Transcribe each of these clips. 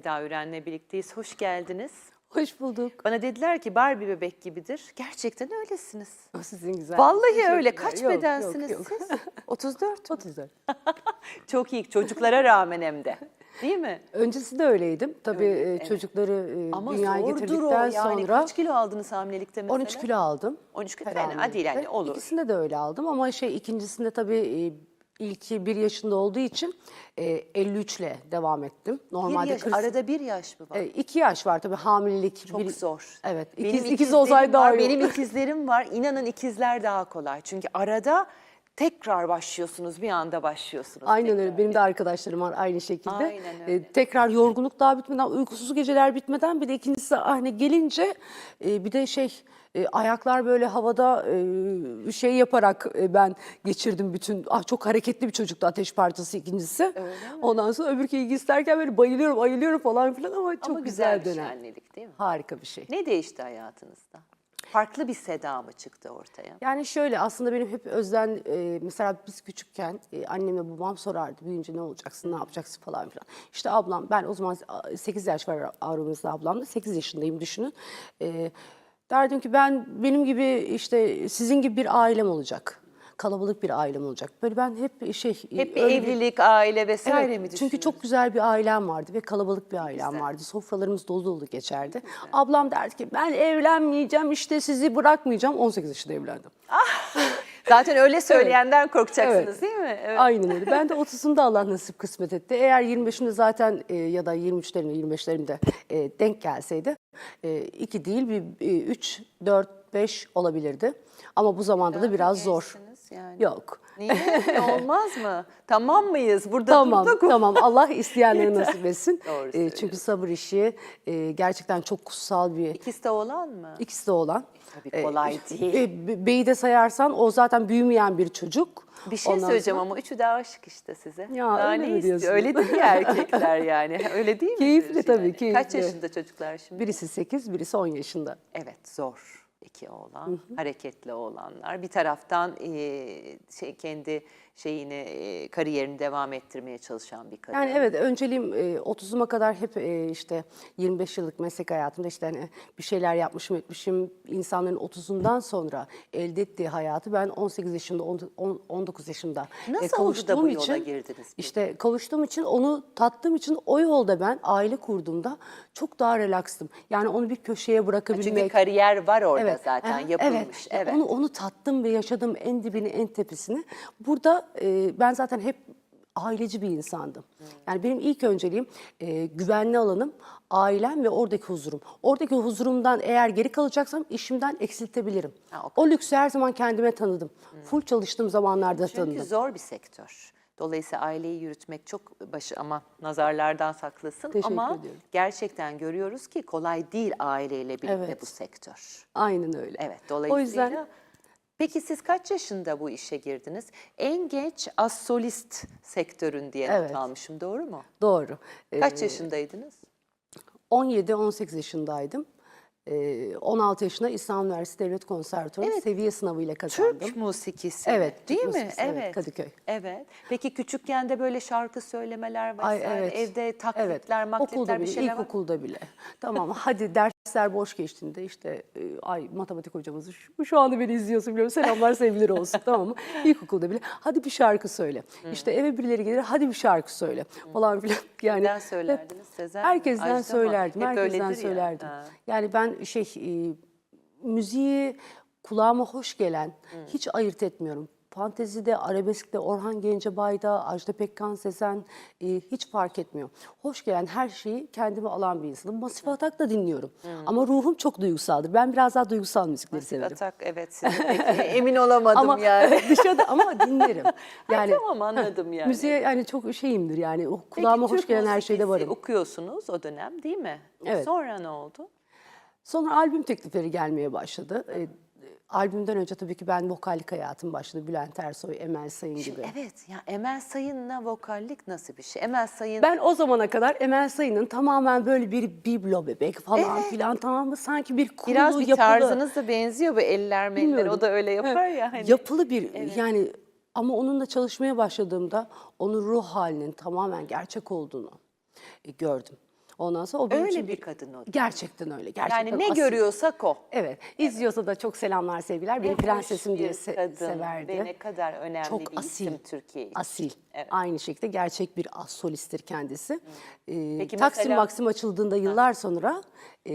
Seda Üren'le birlikteyiz. Hoş geldiniz. Hoş bulduk. Bana dediler ki Barbie bebek gibidir. Gerçekten öylesiniz. Sizin güzel. Vallahi öyle. Kaç Yok, bedensiniz yok, yok. siz? 34. 34. Çok iyi. Çocuklara rağmen hem de. Değil mi? Öncesi de öyleydim. Tabii Öyle, e, evet. çocukları e, Ama dünyaya zordur o. getirdikten Yani sonra kaç kilo aldınız hamilelikte mesela? 13 kilo aldım. 13 kilo fena değil yani olur. İkisinde de öyle aldım ama şey ikincisinde tabii e, ilki bir yaşında olduğu için e, 53 ile devam ettim. Bir Normalde yaş, 40 arada bir yaş mı var? e, iki yaş var tabii hamilelik. Çok bir- zor. Evet. Benim ikiz, ikiz ikizlerim olsaydı daha var, iyi. Benim ikizlerim var. İnanın ikizler daha kolay. Çünkü arada tekrar başlıyorsunuz. Bir anda başlıyorsunuz. Aynen tekrar. öyle. Benim de arkadaşlarım var aynı şekilde. Aynen öyle. Ee, tekrar yorgunluk daha bitmeden, uykusuz geceler bitmeden bir de ikincisi hani gelince e, bir de şey e, ayaklar böyle havada e, şey yaparak e, ben geçirdim bütün. Ah çok hareketli bir çocuktu ateş parçası ikincisi. Ondan sonra öbürkü ilgi isterken böyle bayılıyorum, ayılıyorum falan filan ama çok Ama güzel, güzel bir dönem. annelik değil mi? Harika bir şey. Ne değişti hayatınızda? Farklı bir Seda mı çıktı ortaya? Yani şöyle aslında benim hep özden e, mesela biz küçükken e, annemle babam sorardı büyüyünce ne olacaksın ne yapacaksın falan filan. İşte ablam ben o zaman 8 yaş var aramızda ablamla 8 yaşındayım düşünün. E, derdim ki ben benim gibi işte sizin gibi bir ailem olacak. Kalabalık bir ailem olacak. Böyle ben hep şey Hep bir öyle evlilik, aile vesaire Evet, mi çünkü çok güzel bir ailem vardı ve kalabalık bir ailem güzel. vardı. Sofralarımız dolu dolu geçerdi. Ablam derdi ki ben evlenmeyeceğim işte sizi bırakmayacağım. 18 yaşında evlendim. Zaten öyle söyleyenden korkacaksınız Evet. değil mi? Evet. Aynen öyle. Ben de 30'unda Allah nasip kısmet etti. Eğer 25'inde zaten e, ya da 23'lerinde 25'lerinde e, denk gelseydi e, iki değil bir e, 3, 4, 5 olabilirdi. Ama bu zamanda da biraz zor. yani. Yok. Niye? Olmaz mı? Tamam mıyız? Burada Tamam, durduk. tamam. Allah isteyenlere nasip etsin. Doğru E, çünkü sabır işi e, gerçekten çok kutsal bir İkisi de olan mı? İkisi de olan. Tabii kolay e, değil. e, be- beyi de sayarsan o zaten büyümeyen bir çocuk. Bir şey Ondan söyleyeceğim sonra- ama üçü de aşık işte size. Ya, Daha öyle ne mi istiyor? diyorsun? Öyle değil ya erkekler yani. Öyle değil mi? Keyifli tabii, Kaç keyifli. yaşında çocuklar şimdi? Birisi 8, birisi 10 yaşında. Evet zor iki oğlan, hareketli oğlanlar. Bir taraftan eee, şey kendi şeyini eee, kariyerini devam ettirmeye çalışan bir kadın. Yani evet önceliğim e, 30'uma kadar hep e, işte 25 yıllık meslek hayatımda işte hani bir şeyler yapmışım etmişim. İnsanların 30'undan sonra elde ettiği hayatı ben 18 yaşında on- on- 19 yaşında e, Nasıl oldu da kavuştuğum bu yola için girdiniz işte kavuştuğum için onu tattığım için o yolda ben aile kurduğumda çok daha relaxtım. Yani onu bir köşeye bırakabilmek. Çünkü kariyer var orada Evet, zaten yapılmış. Evet. Evet. Onu onu tattım ve yaşadım en dibini, en tepesini. Burada e, ben zaten hep aileci bir insandım. Hmm. Yani benim ilk önceliğim e, güvenli alanım, ailem ve oradaki huzurum. Oradaki huzurumdan eğer geri kalacaksam işimden eksiltebilirim. Ha, o o lüksü her zaman kendime tanıdım. Full çalıştığım zamanlarda Çünkü tanıdım. zor bir sektör. Dolayısıyla aileyi yürütmek çok başı ama nazarlardan saklasın. Teşekkür ama ediyorum. gerçekten görüyoruz ki kolay değil aileyle birlikte Evet. bu sektör. Aynen öyle. Evet dolayısıyla. O yüzden Peki siz kaç yaşında bu işe girdiniz? En genç az solist sektörün diye not Evet. almışım doğru mu? doğru. E, Kaç yaşındaydınız? 17-18 yaşındaydım. E, 16 yaşında İstanbul Üniversitesi Devlet Konservatuvarı Evet. seviye sınavıyla kazandım. Türk musikisi. Evet, Türk değil mi? musikisi, evet, Evet. Kadıköy. Evet. Peki küçükken de böyle şarkı söylemeler Ay vesaire, evet. evde taklitler, evet. maklitler Okulda bir bile, şeyler var. mı? ilkokulda bile. tamam hadi dersler boş geçtiğinde işte e, ay matematik hocamız şu, şu anda beni izliyorsun biliyorum selamlar sevgiler olsun tamam mı? İlkokulda bile hadi bir şarkı söyle. İşte eve birileri gelir hadi bir şarkı söyle falan filan. Yani hep söylerdiniz? Sezen mi? Herkesten Ajda söylerdim. Hep herkesten ya. söylerdim. Ha. Yani ben şey e, müziği kulağıma hoş gelen hiç ayırt etmiyorum. Fantezide, arabeskte, Orhan Gencebay'da, Ajda Pekkan Sezen e, hiç fark etmiyor. Hoş gelen her şeyi kendime alan bir insanım. Masif Atak da dinliyorum. Ama ruhum çok duygusaldır. Ben biraz daha duygusal müzikleri severim. Atak evet peki emin olamadım Ama yani. dışarıda ama dinlerim. Yani tamam anladım yani. müziğe yani çok şeyimdir yani. O Peki, kulağıma hoş Türk gelen her şeyde varım. okuyorsunuz o dönem değil mi? Evet. Sonra ne oldu? Sonra albüm teklifleri gelmeye başladı. E, albümden önce tabii ki ben vokallik hayatım başladı. Bülent Ersoy, Emel Sayın gibi. Evet ya Emel Sayın'la vokallik nasıl bir şey? Emel Sayın Ben o zamana kadar Emel Sayın'ın tamamen böyle bir biblo bebek falan Evet. filan tamam mı? Sanki bir kuru biraz bir yapılı. tarzınız da benziyor bu eller meller Bilmiyorum. o da öyle yapar ya. Hani. Yapılı bir yani ama onunla çalışmaya başladığımda onun ruh halinin tamamen gerçek olduğunu e, gördüm. Ondan sonra o benim Öyle için bir kadın o. Gerçekten öyle. Gerçekten Yani ne asil. görüyorsak o. Evet. İzliyorsa da çok selamlar sevgiler. Beni Ne hoş prensesim diye bir se- kadın severdi. Ve ne kadar önemli çok bir asil. isim Türkiye için. Asil. Evet. Aynı şekilde gerçek bir as solisttir kendisi. Ee, Peki Taksim mesela- Maxim açıldığında yıllar sonra e,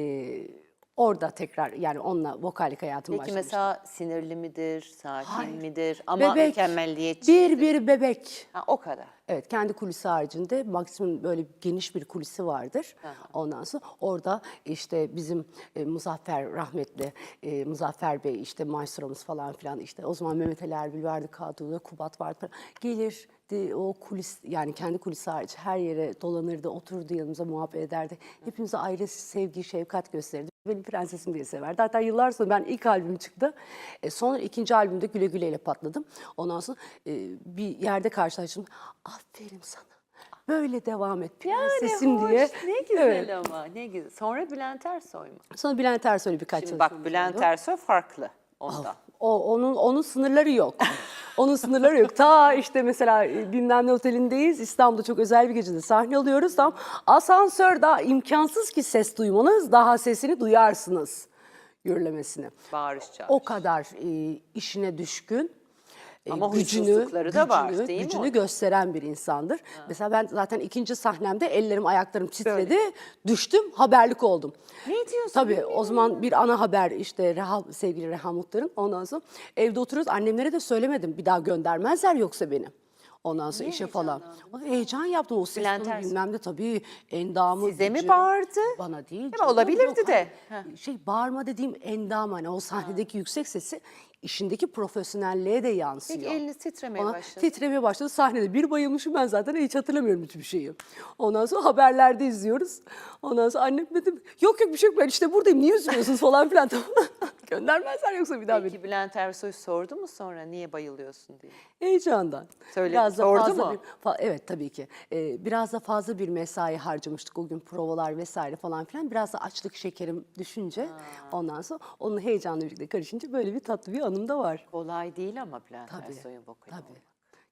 orada tekrar yani onunla vokallik hayatım Peki başlamıştı. mesela sinirli midir, sakin Hayır. midir ama Bebek, mükemmelliyetçi. bir bir bebek. Ha, o kadar. Evet kendi kulisi haricinde maksimum böyle geniş bir kulisi vardır. Ondan sonra orada işte bizim e, Muzaffer rahmetli e, Muzaffer Bey işte maestromuz falan filan işte o zaman Mehmet Ali Erbil vardı kadroda Kubat vardı falan. Gelir de, o kulis yani kendi kulisi hariç her yere dolanırdı otururdu yanımıza muhabbet ederdi. Hepimize ayrı sevgi şefkat gösterirdi. Beni prensesim diye severdi. Hatta yıllar sonra ben ilk albüm çıktı. E, sonra ikinci albümde Güle Güle ile patladım. Ondan sonra e, bir yerde karşılaştım. Aferin sana. Böyle devam et prensesim hoş, diye. Ne güzel Evet. ama ne güzel. Sonra Bülent Ersoy mu? Sonra Bülent Ersoy'la birkaç Şimdi bak Bülent oldu. Ersoy farklı ondan. O onun onun sınırları yok. onun sınırları yok. Ta işte mesela e, bilmem ne otelindeyiz. İstanbul'da çok özel bir gecede sahne alıyoruz. Tam asansör daha imkansız ki ses duymanız. Daha sesini duyarsınız gürlemesini. Bağırış çağırış. O kadar e, işine düşkün. E, Ama huysuzlukları da var, değil mi gücünü onun? gösteren bir insandır. Mesela ben zaten ikinci sahnemde ellerim ayaklarım titredi. Düştüm haberlik oldum. Ne diyorsun? Tabii o zaman bir ana haber işte Reha, sevgili Reha Muhtar'ın. Ondan sonra evde oturuyoruz. Annemlere de söylemedim. Bir daha göndermezler yoksa beni. Ondan sonra işe falan. Heyecan yaptım. O ses tonu bilmem de tabii endamı. Size mi gücü. bağırdı? Bana değil. Değil mi? Olabilirdi Yok, de. hayır. Şey bağırma dediğim endam hani o sahnedeki yüksek sesi işindeki profesyonelliğe de yansıyor. Peki eliniz titremeye Ona başladı. Titremeye başladı. Sahnede bir bayılmışım ben zaten hiç hatırlamıyorum hiçbir şeyi. Ondan sonra haberlerde izliyoruz. Ondan sonra annem dedim yok yok bir şey yok ben işte buradayım niye üzülüyorsunuz falan filan. Göndermezler yoksa bir daha beni. Peki Bülent Ersoy sordu mu sonra niye bayılıyorsun diye? Heyecandan. Söyle- Biraz da sordu fazla mu? Bir, fa- evet tabii ki. Ee, biraz da fazla bir mesai harcamıştık o gün provalar vesaire falan filan. Biraz da açlık şekerim düşünce ondan sonra onun heyecanla birlikte karışınca böyle bir tatlı bir anım da var. Kolay değil ama Bülent Tabii. Ersoy'un vokali Tabii. olmak.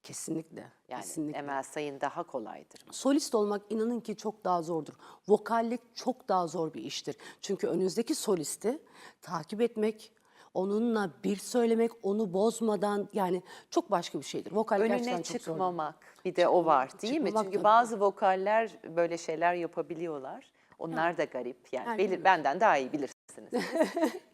Kesinlikle. Yani kesinlikle. Emel Sayın daha kolaydır. Solist olmak inanın ki çok daha zordur. Vokallik çok daha zor bir iştir. Çünkü önünüzdeki solisti takip etmek, onunla bir söylemek, onu bozmadan yani çok başka bir şeydir. Vokallik Önüne gerçekten çok çıkmamak bir de o var değil mi? Çünkü tabii. bazı vokaller böyle şeyler yapabiliyorlar. Onlar da garip. Yani Yani belir, benden daha iyi bilirsiniz.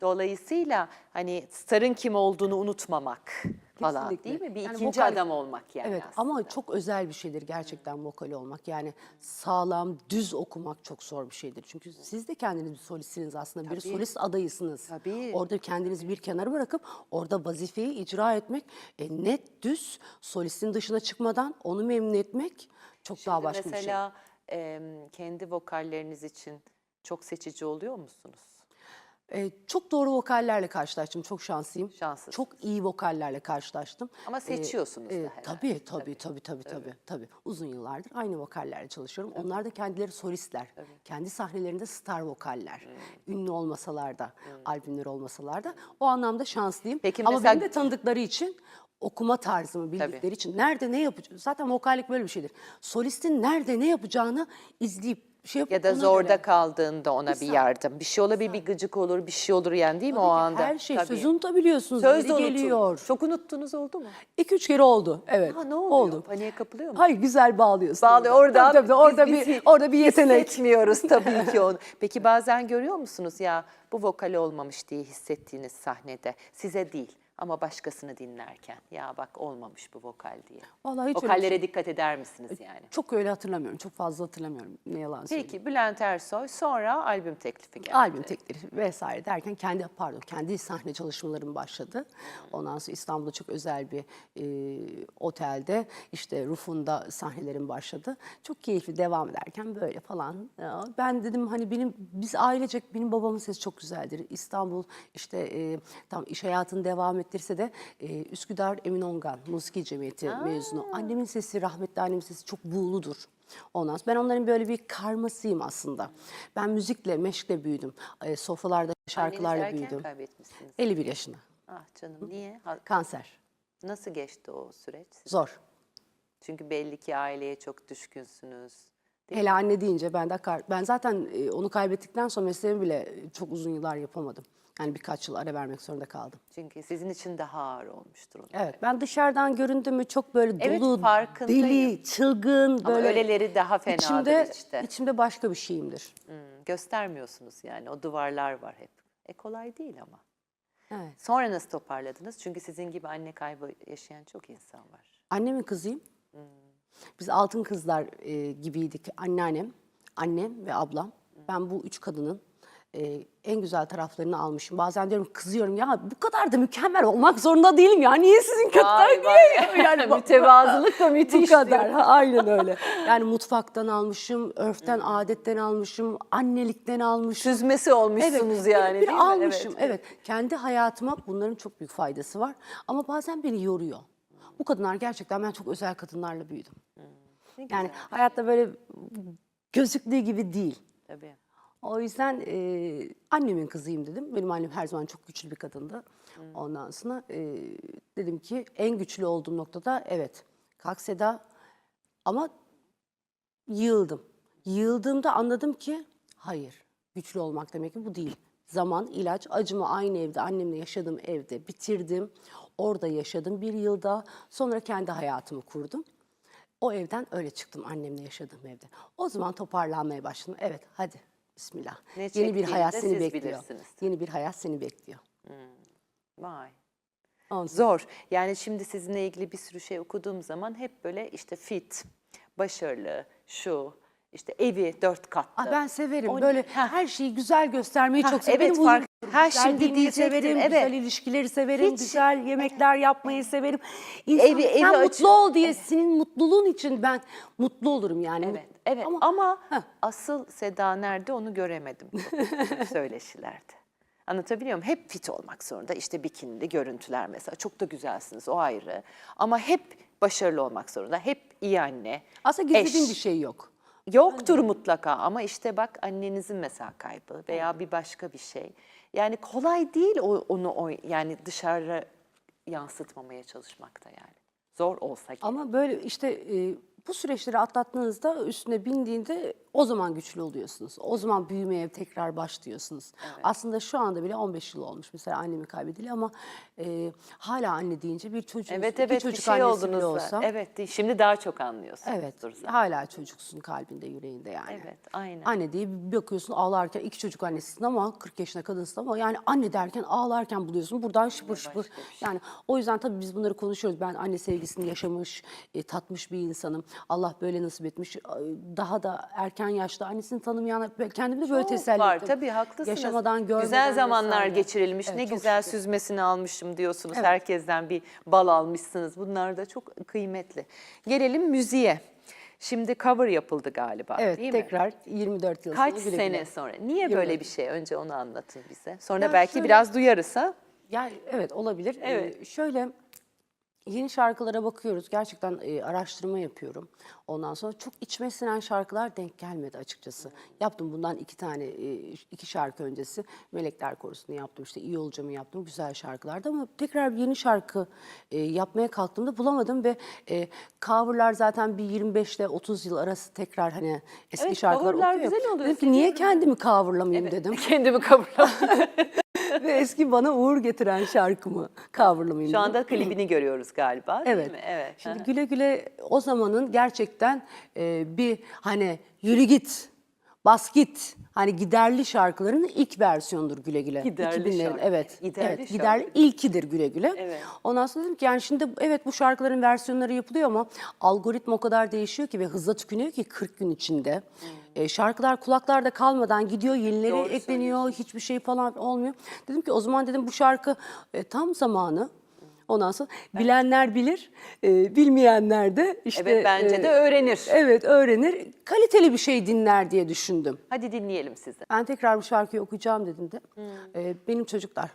Dolayısıyla hani starın kim olduğunu unutmamak falan Kesinlikle. değil mi? Bir Yani ikinci vokal- adam olmak yani Evet aslında. ama çok özel bir şeydir gerçekten vokal olmak. Yani sağlam, düz okumak çok zor bir şeydir. Çünkü siz de kendiniz bir solistsiniz aslında. Bir Tabii. solist adayısınız. Tabii. Orada kendinizi bir kenara bırakıp orada vazifeyi icra etmek e, net, düz, solistin dışına çıkmadan onu memnun etmek çok daha başka bir şey. Mesela kendi vokalleriniz için çok seçici oluyor musunuz? E, çok doğru vokallerle karşılaştım. Çok şanslıyım. Şanslısın. Çok iyi vokallerle karşılaştım. Ama seçiyorsunuz da herhalde. E, Tabii tabii tabii tabii tabii tabii. Uzun yıllardır aynı vokallerle çalışıyorum. Onlar da kendileri solistler. Kendi sahnelerinde star vokaller. Hmm. Ünlü olmasalar da, albümler olmasalar da o anlamda şanslıyım. Peki Ama mesela- beni de tanıdıkları için okuma tarzımı bildikleri için nerede ne yapacağını zaten vokallik böyle bir şeydir. Solistin nerede ne yapacağını izleyip şey Ya da ona zorda göre- kaldığında ona bir saniye. yardım. Bir şey olabilir, bir gıcık olur, bir şey olur yani değil mi o Tabii anda? Her şey Tabii. sözü unutabiliyorsunuz. Söz de geliyor. Çok unuttunuz oldu mu? İki üç kere oldu. Evet. Ha, ne oluyor? Oldu. Paniğe kapılıyor mu? Hayır güzel bağlıyorsun. Bağlı orada. Tabii, tabii, orada biz- bir orada bir yetenek. Hissetmiyoruz tabii ki onu. Peki bazen görüyor musunuz ya bu vokali olmamış diye hissettiğiniz sahnede size değil ama başkasını dinlerken ya bak olmamış bu vokal diye. Vallahi hiç öyle Vokallere şey- dikkat eder misiniz yani? Çok öyle hatırlamıyorum. Çok fazla hatırlamıyorum. Ne yalan söyleyeyim. Peki Bülent Ersoy sonra albüm teklifi geldi. Albüm teklifi vesaire derken kendi pardon kendi sahne çalışmalarım başladı. Ondan sonra İstanbul'da çok özel bir e, otelde işte Rufun'da sahnelerim başladı. Çok keyifli devam ederken böyle falan. Ya Ben dedim hani benim biz ailecek benim babamın sesi çok güzeldir. İstanbul işte e, tam iş hayatını devam ettirse de e, Üsküdar Emin Ongan Musiki Cemiyeti mezunu. Annemin sesi rahmetli annemin sesi çok buğuludur. Ondan sonra ben onların böyle bir karmasıyım aslında. Ben müzikle, meşkle büyüdüm. E, sofralarda şarkılarla Annenizi erken büyüdüm. kaybetmişsiniz. 51 yaşında. Ah canım niye? Ha- Kanser. Nasıl geçti o süreç? Zor. Çünkü belli ki aileye çok düşkünsünüz. Hele anne deyince ben de kar- ben zaten e, onu kaybettikten sonra mesleğimi bile e, çok uzun yıllar yapamadım. Yani birkaç yıl ara vermek zorunda kaldım. Çünkü sizin için daha ağır olmuştur onu. Evet ben dışarıdan göründü mü çok böyle Evet, dolu, farkındayım. deli, çılgın Ama böyle. öyleleri daha fenadır içimde, işte. içimde başka bir şeyimdir. Hmm, göstermiyorsunuz yani o duvarlar var hep. E kolay değil ama. Evet. Sonra nasıl toparladınız? Çünkü sizin gibi anne kaybı yaşayan çok insan var. Annemin kızıyım. Biz altın kızlar e, gibiydik. Anneannem, annem ve ablam. Ben bu üç kadının e, en güzel taraflarını almışım. Bazen diyorum kızıyorum ya bu kadar da mükemmel olmak zorunda değilim ya. Niye sizin Vay diye. Yani Mütevazılık da müthiş Bu kadar. Ha, aynen öyle. Yani mutfaktan almışım, örften, adetten almışım, annelikten almışım. Süzmesi olmuşsunuz yani bir değil mi? almışım. Evet. Kendi hayatıma bunların çok büyük faydası var. Ama bazen beni yoruyor. Bu kadınlar gerçekten ben çok özel kadınlarla büyüdüm. Ne Yani hayatta böyle gözüktüğü gibi değil. Tabii. O yüzden e, annemin kızıyım dedim. Benim annem her zaman çok güçlü bir kadındı. Ondan sonra e, dedim ki en güçlü olduğum noktada evet kalk Seda ama yığıldım. Yığıldığımda anladım ki hayır güçlü olmak demek ki bu değil. Zaman, ilaç, acımı aynı evde annemle yaşadığım evde bitirdim. Orada yaşadım bir yılda. Sonra kendi hayatımı kurdum. O evden öyle çıktım annemle yaşadığım evde. O zaman toparlanmaya başladım. Evet hadi bismillah. Ne Yeni bir hayat seni bekliyor. Yeni bir hayat seni bekliyor. Vay. Ondan Zor. Yani şimdi sizinle ilgili bir sürü şey okuduğum zaman hep böyle işte fit, başarılı, şu, işte evi dört katlı. Ah, ben severim. O- Böyle Ha. her şeyi güzel göstermeyi Ha, çok severim. evet, fark- Ha, şimdi diyecektim, severim, evet. güzel ilişkileri severim, Hiç- güzel yemekler yapmayı severim. İnsan, Evi- evi sen açın. mutlu ol diye senin mutluluğun için ben mutlu olurum yani. Evet, evet. Ama, Ama, Heh. asıl Seda nerede onu göremedim söyleşilerde. Anlatabiliyor muyum? Hep fit olmak zorunda. İşte bikinili görüntüler mesela. Çok da güzelsiniz o ayrı. Ama hep başarılı olmak zorunda. Hep iyi anne. aslında gizlediğim eş. bir şey yok. Yoktur mutlaka ama işte bak annenizin mesela kaybı veya bir başka bir şey. Yani kolay değil onu o, yani dışarı yansıtmamaya çalışmakta yani. Zor olsa gerek. Ama böyle işte e, bu süreçleri atlattığınızda üstüne bindiğinde o zaman güçlü oluyorsunuz. O zaman büyümeye tekrar başlıyorsunuz. Aslında şu anda bile 15 yıl olmuş mesela annemi kaybedili ama e, hala anne deyince bir çocuğun Evet evet bir çocuk şey annesi bile olsa. Evet değil. şimdi daha çok anlıyorsunuz. Evet. zaten. Hala çocuksun kalbinde, yüreğinde yani. Evet aynen. Anne diye bir bakıyorsun ağlarken iki çocuk annesisin ama 40 yaşına kadınsın ama yani anne derken ağlarken buluyorsun buradan şıpır şıpır. bir şey. Yani o yüzden tabii biz bunları konuşuyoruz. Ben anne sevgisini yaşamış, e, tatmış bir insanım. Allah böyle nasip etmiş. Daha da erken yaşta annesini tanımayan kendimi de böyle Çok teselli var ettim. tabii haklısınız. Yaşamadan, görmeden Güzel zamanlar vesaire. geçirilmiş. Evet, ne güzel şükür. süzmesini almışım diyorsunuz. Evet. Herkesten bir bal almışsınız. Bunlar da çok kıymetli. Gelelim müziğe. Şimdi cover yapıldı galiba Evet değil mi? tekrar 24 yıl Kaç sonra sene güle. sonra? Niye böyle bir şey? Önce onu anlatın bize. Sonra Ya belki şöyle- biraz duyarız ha. Yani evet olabilir. Evet. Ee, şöyle yeni şarkılara bakıyoruz. Gerçekten e, araştırma yapıyorum. Ondan sonra çok içime sinen şarkılar denk gelmedi açıkçası. Yaptım bundan iki tane, e, iki şarkı öncesi. Melekler Korusu'nu yaptım. işte iyi olacağımı yaptım. Güzel şarkılardı ama tekrar bir yeni şarkı e, yapmaya kalktığımda bulamadım ve e, coverlar zaten bir 25 ile 30 yıl arası tekrar hani eski Evet, şarkılar coverlar okuyor. güzel oluyor, Dedim ki niye kendimi coverlamayayım dedim. Kendimi coverlamayayım. ve eski bana uğur getiren şarkımı coverlamayayım Şu anda klibini görüyoruz galiba değil Evet. mi? Evet. Şimdi güle güle o zamanın gerçekten e, bir hani yürü git, bas git. Hani giderli şarkıların ilk versiyonudur güle güle. Giderli 2000'lerin, şarkı. Evet. Giderli evet, şarkı. giderli ilkidir güle güle. Evet. Ondan sonra dedim ki yani şimdi evet bu şarkıların versiyonları yapılıyor ama algoritma o kadar değişiyor ki ve hızla tükünüyor ki 40 gün içinde. E, şarkılar kulaklarda kalmadan gidiyor, yenileri Hmm. Doğru ekleniyor, hiçbir şey falan olmuyor. Dedim ki o zaman dedim bu şarkı e, tam zamanı. Ondan sonra bilenler bilir, e, bilmeyenler de işte Evet bence e, de öğrenir. Evet öğrenir. Kaliteli bir şey dinler diye düşündüm. Hadi dinleyelim sizi. Ben tekrar bu şarkıyı okuyacağım dedim de. Hmm. e, benim çocuklar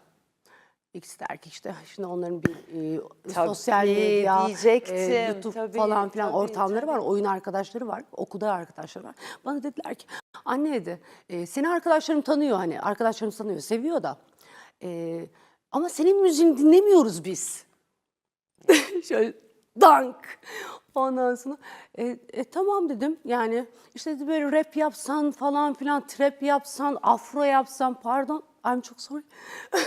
ikisi de erkek işte. Şimdi onların bir e, Tabii, sosyal medya, e, YouTube Tabii, falan filan tabii, ortamları var. Oyun arkadaşları var. Okulda arkadaşları var. Bana dediler ki anne dedi e, seni arkadaşlarım tanıyor hani. Arkadaşlarım tanıyor. Seviyor da. E, ama senin müziğini dinlemiyoruz biz. Şöyle Dank. Ondan sonra e, e, tamam dedim yani işte dedi böyle rap yapsan falan filan trap yapsan afro yapsan pardon I'm çok sorry.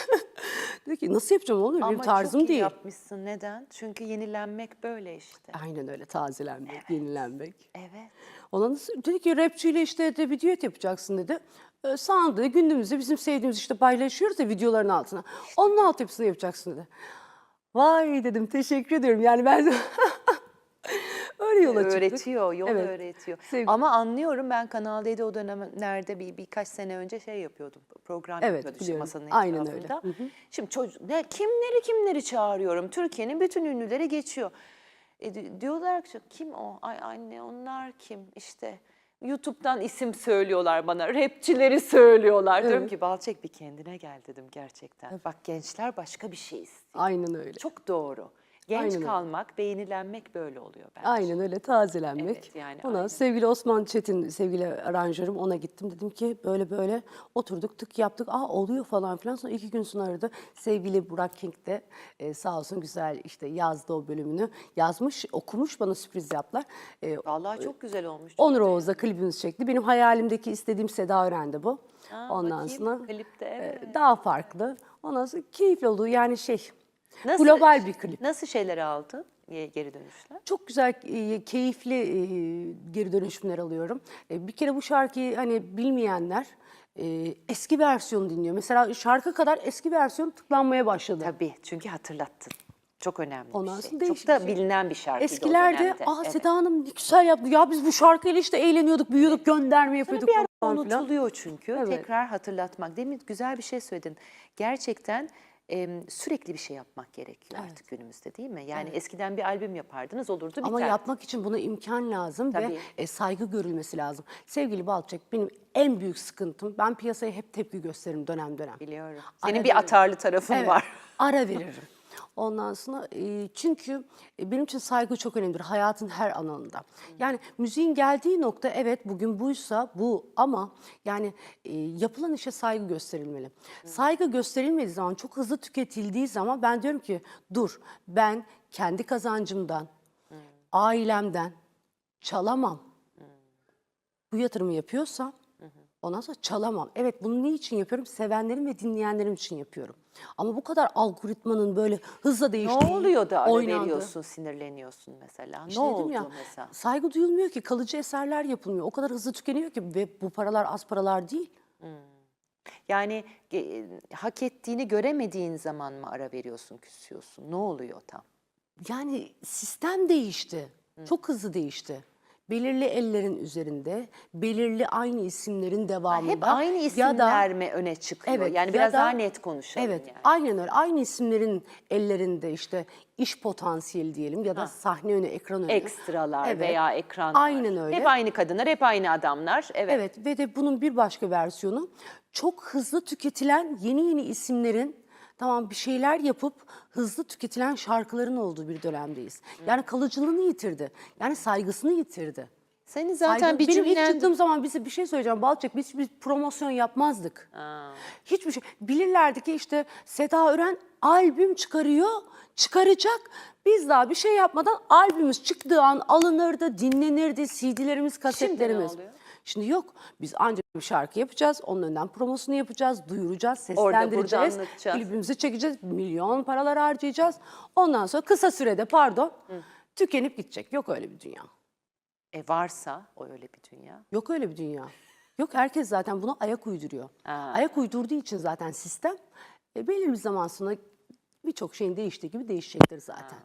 dedi ki nasıl yapacağım oğlum benim Ama tarzım çok iyi değil. yapmışsın. Neden? Çünkü yenilenmek böyle işte. Aynen öyle tazelenmek, yenilenmek. Evet. Ona nasıl, dedi ki rapçiyle işte de bir düet yapacaksın dedi. Ee, sana dedi gündüzümüzde bizim sevdiğimiz işte paylaşıyoruz ya videoların altına. Onun altyapısını yapacaksın dedi. Vay dedim teşekkür ediyorum. Yani ben öyle yola çıktık. Öğretiyor, yol Evet. öğretiyor. Sevgi- Ama anlıyorum ben Kanal D'de o dönemlerde bir birkaç sene önce şey yapıyordum. Program Evet, yapıyordum işte biliyorum. masanın Aynen öyle. etrafında. Şimdi çocuk, ne, kimleri kimleri çağırıyorum. Türkiye'nin bütün ünlüleri geçiyor. E, di- diyorlar ki kim o? Ay anne onlar kim? İşte YouTube'dan isim söylüyorlar bana. Rapçileri söylüyorlar. Diyorum Evet. ki Balçek bir kendine gel dedim gerçekten. Bak gençler başka bir şey istiyor. Aynen öyle. Çok doğru. Genç Aynen kalmak, beğenilenmek böyle oluyor bence. Aynen öyle tazelenmek. Evet, yani ona aynen. sevgili Osman Çetin, sevgili aranjörüm ona gittim. Dedim ki böyle böyle oturduk tık yaptık. Aa oluyor falan filan. Sonra iki gün sonra aradı. Sevgili Burak King de e, sağ olsun güzel işte yazdı o bölümünü. Yazmış, okumuş bana sürpriz yaptılar. E, Vallahi çok güzel olmuş. Onur Oğuz'la klibimizi çekti. Benim hayalimdeki istediğim Seda Ören'di bu. Aa, Ondan bakayım, sonra klipte, e, evet. daha farklı. Ondan sonra keyifli oldu. Yani şey Nasıl- global bir klip. Nasıl şeyler aldın ge- geri dönüşler? Çok güzel, e, keyifli e, geri dönüşümler alıyorum. E, Bir kere bu şarkıyı hani bilmeyenler eski versiyonu dinliyor. Mesela şarkı kadar eski versiyon tıklanmaya başladı. Tabii çünkü hatırlattın. Çok önemli Ondan bir şey. sonra Çok da şey. bilinen bir şarkıydı Eskilerde aa Evet. Seda Hanım ne güzel yaptı. Ya biz bu şarkıyla işte eğleniyorduk, büyüyorduk, gönderme yapıyorduk bir ara unutuluyor çünkü. Evet. Tekrar hatırlatmak. Demin güzel bir şey söyledin. Gerçekten em, sürekli bir şey yapmak gerekiyor artık günümüzde değil mi? Yani eskiden bir albüm yapardınız olurdu biter. Ama yapmak için buna imkan lazım Tabii. ve e, saygı görülmesi lazım. Sevgili Balçek benim en büyük sıkıntım ben piyasaya hep tepki gösteririm dönem dönem. Biliyorum. Ara Senin bir veririm. atarlı tarafın Evet, var. Ara veririm. Ondan sonra e, çünkü e, benim için saygı çok önemlidir hayatın her alanında. Yani müziğin geldiği nokta evet bugün buysa bu ama yani e, yapılan işe saygı gösterilmeli. Saygı gösterilmediği zaman çok hızlı tüketildiği zaman ben diyorum ki dur ben kendi kazancımdan, ailemden çalamam. Bu yatırımı yapıyorsam ondan sonra çalamam. Evet bunu niçin yapıyorum? Sevenlerim ve dinleyenlerim için yapıyorum. Ama bu kadar algoritmanın böyle hızla Ne değiştiği, oluyor da ara veriyorsun, sinirleniyorsun mesela? İşte ne dedim oldu ya, mesela? Saygı duyulmuyor ki, kalıcı eserler yapılmıyor. O kadar hızlı tükeniyor ki ve bu paralar az paralar değil. Yani e, hak ettiğini göremediğin zaman mı ara veriyorsun, küsüyorsun? Ne oluyor tam? Yani sistem değişti. Çok hızlı değişti. Belirli ellerin üzerinde, belirli aynı isimlerin devamında. Hep aynı ya da- isimler mi öne çıkıyor? Evet, yani ya biraz da- daha net konuşalım Evet, yani. aynen öyle. Aynı isimlerin ellerinde işte iş potansiyeli diyelim ya da sahne önü, ekran önü. Ekstralar Evet, veya ekranlar. Aynen öyle. Hep aynı kadınlar, hep aynı adamlar. Evet. Evet ve de bunun bir başka versiyonu çok hızlı tüketilen yeni yeni isimlerin tamam bir şeyler yapıp hızlı tüketilen şarkıların olduğu bir dönemdeyiz. Yani kalıcılığını yitirdi. Yani saygısını yitirdi. Senin zaten Saygı- bir Benim ilk cümlen... çıktığım zaman bize bir şey söyleyeceğim Balçak biz bir promosyon yapmazdık. Hiçbir şey. Bilirlerdi ki işte Seda Ören albüm çıkarıyor, çıkaracak. Biz daha bir şey yapmadan albümümüz çıktığı an alınırdı, dinlenirdi, CD'lerimiz, kasetlerimiz. oluyor? Şimdi yok. Biz ancak bir şarkı yapacağız, onun önden promosunu yapacağız, duyuracağız, seslendireceğiz, klibimizi çekeceğiz, milyon paralar harcayacağız. Ondan sonra kısa sürede pardon, tükenip gidecek. Yok öyle bir dünya. E varsa o öyle bir dünya. Yok öyle bir dünya. Yok herkes zaten buna ayak uyduruyor. Ha. Ayak uydurduğu için zaten sistem e, belirli bir zaman sonra birçok şeyin değiştiği gibi değişecektir zaten.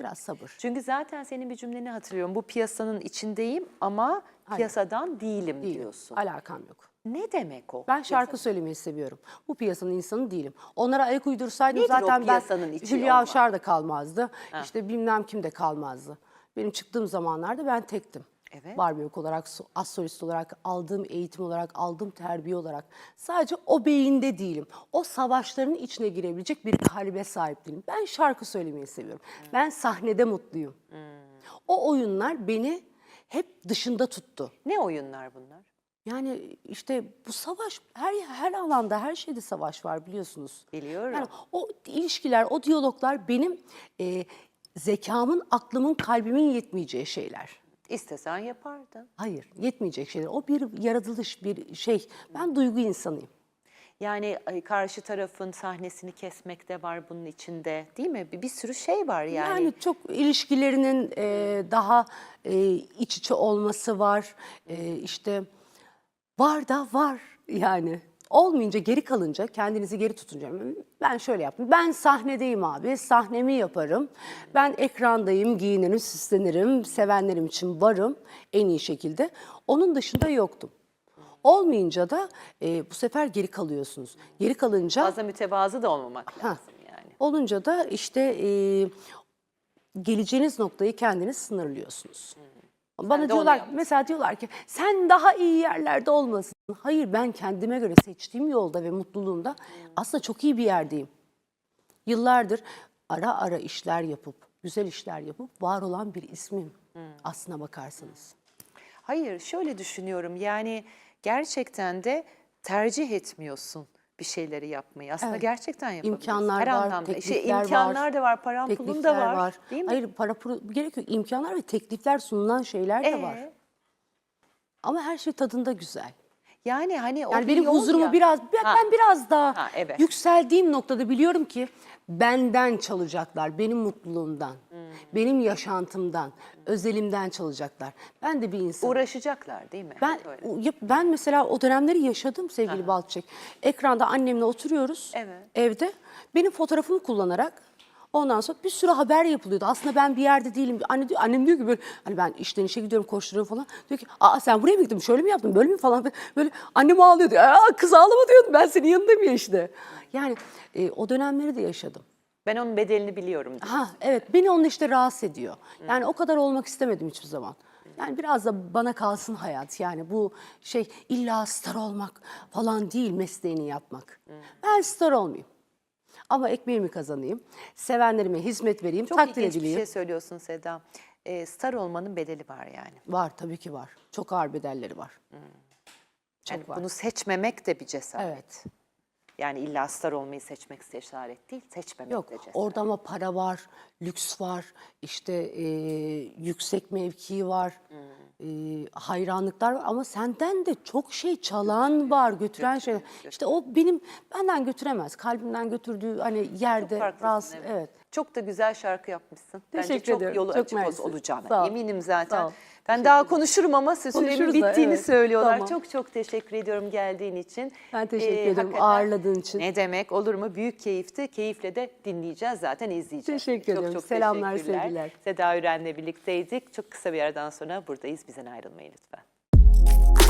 Biraz sabır. Çünkü zaten senin bir cümleni hatırlıyorum. Bu piyasanın içindeyim ama piyasadan değilim, Değilim. diyorsun. Alakam yok. Ne demek o? Ben şarkı söylemeyi seviyorum. Bu piyasanın insanı değilim. Onlara ayak uydursaydım Nedir o zaten ben piyasanın içi Hülya olmak? Avşar da kalmazdı. İşte bilmem kim de kalmazdı. Benim çıktığım zamanlarda ben tektim. Evet. Barbie olarak, so- az solist olarak, aldığım eğitim olarak, aldığım terbiye olarak. Sadece o beyinde değilim. O savaşların içine girebilecek bir kalbe sahip değilim. Ben şarkı söylemeyi seviyorum. Ben sahnede mutluyum. O oyunlar beni hep dışında tuttu. Ne oyunlar bunlar? Yani işte bu savaş her her alanda her şeyde savaş var biliyorsunuz. Biliyorum. Yani o ilişkiler, o diyaloglar benim e, zekamın, aklımın, kalbimin yetmeyeceği şeyler. İstesen yapardın. Hayır, yetmeyecek şeyler. O bir yaratılış, bir şey. Ben duygu insanıyım. Yani karşı tarafın sahnesini kesmek de var bunun içinde değil mi? Bir, bir sürü şey var yani. Yani, çok ilişkilerinin e, daha e, iç içe olması var. E, işte var da var yani. Olmayınca, geri kalınca, kendinizi geri tutunca ben şöyle yaptım. Ben sahnedeyim abi, sahnemi yaparım. Ben ekrandayım, giyinirim, süslenirim, sevenlerim için varım en iyi şekilde. Onun dışında yoktum. Olmayınca da e, bu sefer geri kalıyorsunuz. Geri kalınca... Fazla mütevazı da olmamak lazım yani. Olunca da işte e, geleceğiniz noktayı kendiniz sınırlıyorsunuz. Bana diyorlar mesela diyorlar ki sen daha iyi yerlerde olmasın. Hayır ben kendime göre seçtiğim yolda ve mutluluğumda aslında çok iyi bir yerdeyim. Yıllardır ara ara işler yapıp, güzel işler yapıp var olan bir ismim aslına bakarsanız. Hayır şöyle düşünüyorum yani gerçekten de tercih etmiyorsun bir şeyleri yapmayı. Aslında Evet. gerçekten yapabilirsin. İmkanlar Her var, anlamda. Şey, teklifler imkanlar var, da var, paran pulun da var. Değil mi? Hayır para pul gerek yok. İmkanlar ve teklifler sunulan şeyler de Ee, var. Ama her şey tadında güzel. Yani hani o Yani bir benim yol huzurumu ya. biraz ben, Ha. ben biraz daha Ha, evet. yükseldiğim noktada biliyorum ki benden çalacaklar, benim mutluluğumdan, Hmm. benim yaşantımdan, özelimden çalacaklar. Ben de bir insan. Uğraşacaklar değil mi? Ben Öyle. ya- ben mesela o dönemleri yaşadım sevgili Balçık. Ekranda annemle oturuyoruz Evet. evde. Benim fotoğrafımı kullanarak ondan sonra bir sürü haber yapılıyordu. Aslında ben bir yerde değilim. Anne diyor, annem diyor ki böyle hani ben işten işe gidiyorum koşturuyorum falan. Diyor ki aa sen buraya mı gittin şöyle mi yaptın böyle mi falan. Böyle annem ağlıyordu. Aa kız ağlama diyordum ben senin yanındayım ya işte. Yani e, o dönemleri de yaşadım. Ben onun bedelini biliyorum. Ha evet beni onun işte rahatsız ediyor. Yani o kadar olmak istemedim hiçbir zaman. Yani biraz da bana kalsın hayat. Yani bu şey illa star olmak falan değil mesleğini yapmak. Ben star olmayayım. Ama ekmeğimi kazanayım. Sevenlerime hizmet vereyim, Çok takdir ilginç bir edileyim. şey söylüyorsun Seda. Ee, star olmanın bedeli var yani. Var tabii ki var. Çok ağır bedelleri var. Çok Yani var. bunu seçmemek de bir cesaret. Evet. Yani illa star olmayı seçmek cesaret değil, seçmemek Yok de cesaret. orada ama para var, lüks var, işte e, yüksek mevki var, e, hayranlıklar var ama senden de çok şey çalan var, götüren şeyler. İşte o benim benden götüremez. Kalbimden götürdüğü hani yerde rahatsız. evet. Evet. Çok da güzel şarkı yapmışsın. Bence Teşekkür çok ediyorum. yolu Çok açık mersi. olacağım. Sağ ol. Eminim zaten. Sağ ol. Ben daha konuşurum ama sürenin Konuşuruz da, bittiğini evet. söylüyorlar. Tamam. Çok çok teşekkür ediyorum geldiğin için. Ben teşekkür ederim, hakikaten ağırladığın için. Ne demek olur mu? Büyük keyifti. Keyifle de dinleyeceğiz zaten izleyeceğiz. Teşekkür çok, ederim. Selamlar, teşekkürler. sevgiler. Seda Üren'le birlikteydik. Çok kısa bir aradan sonra buradayız. Bizden ayrılmayın lütfen.